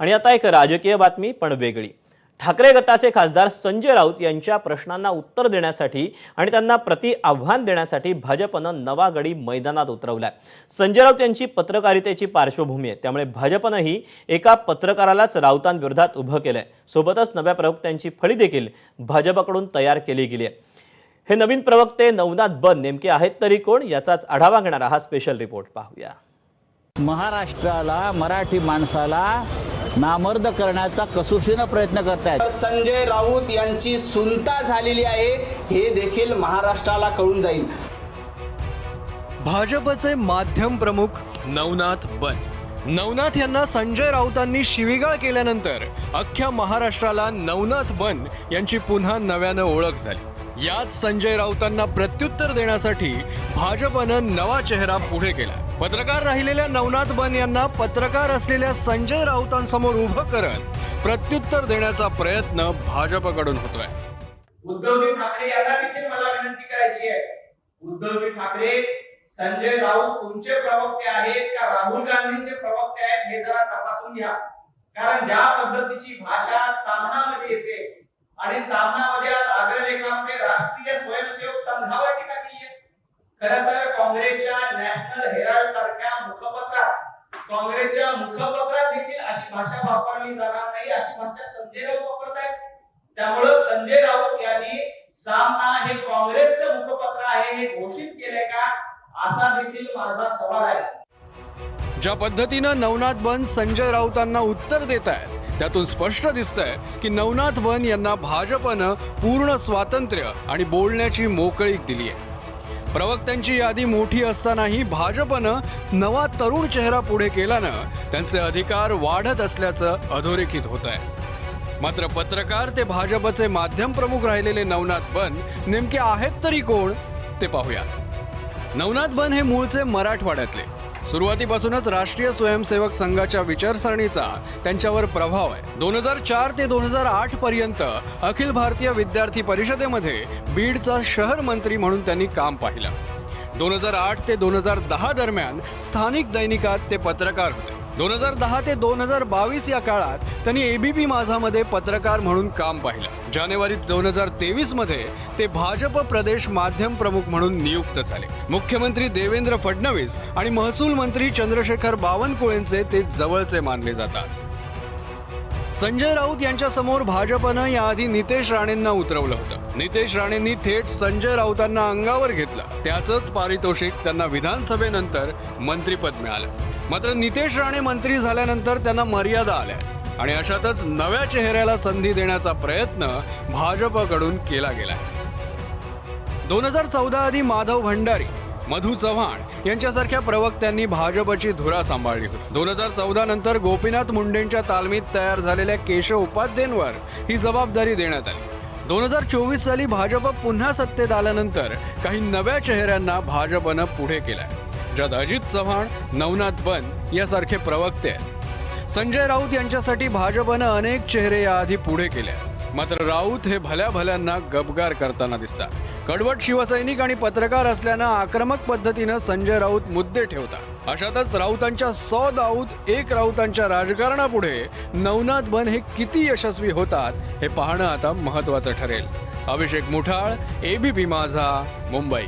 आणि आता एक राजकीय बातमी पण वेगळी. ठाकरे गटाचे खासदार संजय राऊत यांच्या प्रश्नांना उत्तर देण्यासाठी आणि त्यांना प्रति आव्हान देण्यासाठी भाजपनं नवा गडी मैदानात उतरवलाय. संजय राऊत यांची पत्रकारितेची पार्श्वभूमी आहे. त्यामुळे भाजपनंही एका पत्रकारालाच राऊतांविरोधात उभं केलंय. सोबतच नव्या प्रवक्त्यांची फळी देखील भाजपकडून तयार केली गेली आहे. हे नवीन प्रवक्ते नवनाथ बन नेमके आहेत तरी कोण? याचाच आढावा घेणारा हा स्पेशल रिपोर्ट पाहूया. महाराष्ट्राला मराठी माणसाला नामर्द करण्याचा कसोशीनं प्रयत्न करतायत. संजय राऊत यांची सुनता झालेली आहे हे देखील महाराष्ट्राला कळून जाईल. भाजपचे माध्यम प्रमुख नवनाथ बन. नवनाथ यांना संजय राऊतांनी शिवीगाळ केल्यानंतर अख्ख्या महाराष्ट्राला नवनाथ बन यांची पुन्हा नव्यानं ओळख झाली. याच संजय राऊतांना प्रत्युत्तर देण्यासाठी भाजपनं नवा चेहरा पुढे केला पत्रकार राहिलेल्या नवनाथ बन यांना पत्रकार असलेल्या संजय राऊतांसमोर उभं करत प्रत्युत्तर देण्याचा प्रयत्न भाजपकडून होतोय. उद्धवजी ठाकरे यांना देखील मला विनंती करायची आहे. उद्धवजी ठाकरे संजय राऊत तुमचे प्रवक्ते आहेत का? राहुल गांधींचे प्रवक्ते आहेत हे जरा तपासून घ्या. कारण ज्या पद्धतीची भाषा सामनामध्ये येते आणि सामनामध्ये आज आग्रह खरं तर काँग्रेसच्या नॅशनल हेराल्ड सारख्या मुखपत्रात काँग्रेसच्या मुखपत्रात देखील अशी भाषा वापरली जाणार नाही अशी भाषा संजय राऊत वापरत आहेत त्यामुळं संजय राऊत यांनी सामना हे काँग्रेसचं मुखपत्र आहे हे घोषित केलंय का? असा देखील माझा सवाल आहे. ज्या पद्धतीनं नवनाथ बन संजय राऊतांना उत्तर देत आहेत त्यातून स्पष्ट दिसतंय की नवनाथ बन यांना भाजपनं पूर्ण स्वातंत्र्य आणि बोलण्याची मोकळीक दिली आहे प्रवक्त्यांची यादी मोठी असतानाही भाजपनं नवा तरुण चेहरा पुढे केल्यानं त्यांचे अधिकार वाढत असल्याचं अधोरेखित होत आहे मात्र पत्रकार ते भाजपचे माध्यम प्रमुख राहिलेले नवनाथ बन नेमके आहेत तरी कोण ते पाहूया नवनाथ बन हे मूळचे मराठवाड्यातले. सुरुवातीपासूनच राष्ट्रीय स्वयंसेवक संघाच्या विचारसरणीचा त्यांच्यावर प्रभाव आहे. दोन हजार चार ते दोन हजार आठ पर्यंत अखिल भारतीय विद्यार्थी परिषदेमध्ये बीडचा शहर मंत्री म्हणून त्यांनी काम पाहिलं. दोन हजार आठ ते दोन हजार दहा दरम्यान स्थानिक दैनिकात ते पत्रकार होते. दोन हजार दहा ते दोन हजार बावीस या काळात त्यांनी एबीपी माझामध्ये पत्रकार म्हणून काम पाहिलं. जानेवारी दोन हजार तेवीसमध्ये ते भाजप प्रदेश माध्यम प्रमुख म्हणून नियुक्त झाले. मुख्यमंत्री देवेंद्र फडणवीस आणि महसूल मंत्री चंद्रशेखर बावनकुळेंचे ते जवळचे मानले जातात. संजय राऊत यांच्या समोर भाजपनं याआधी नितेश राणेंना उतरवलं होतं. नितेश राणेंनी थेट संजय राऊतांना अंगावर घेतलं. त्याचंच पारितोषिक त्यांना विधानसभेनंतर मंत्रीपद मिळालं. मात्र नितेश राणे मंत्री झाल्यानंतर त्यांना मर्यादा आल्या. आणि अशातच नव्या चेहऱ्याला संधी देण्याचा प्रयत्न भाजपकडून केला गेलाय दोन हजार चौदा आधी माधव भंडारी मधू चव्हाण यांच्यासारख्या प्रवक्त्यांनी भाजपची धुरा सांभाळली होती. दोन हजार चौदा नंतर गोपीनाथ मुंडेंच्या तालमीत तयार झालेल्या केशव उपाध्येंवर ही जबाबदारी देण्यात आली. दोन हजार चोवीस साली भाजप पुन्हा सत्तेत आल्यानंतर काही नव्या चेहऱ्यांना भाजपनं पुढे केलाय. ज्यात अजित चव्हाण नवनाथ बन यासारखे प्रवक्ते. आहेत संजय राऊत यांच्यासाठी भाजपनं अनेक चेहरे याआधी पुढे केले. मात्र राऊत हे भल्या भल्यांना गबगार करताना दिसतात. कडवट शिवसैनिक आणि पत्रकार असल्यानं आक्रमक पद्धतीनं संजय राऊत मुद्दे ठेवतात. अशातच राऊतांच्या सौ दाऊद एक राऊतांच्या राजकारणापुढे नवनाथ बन हे किती यशस्वी होतात हे पाहणं आता महत्वाचं ठरेल. अभिषेक मुठाळ एबीपी माझा मुंबई.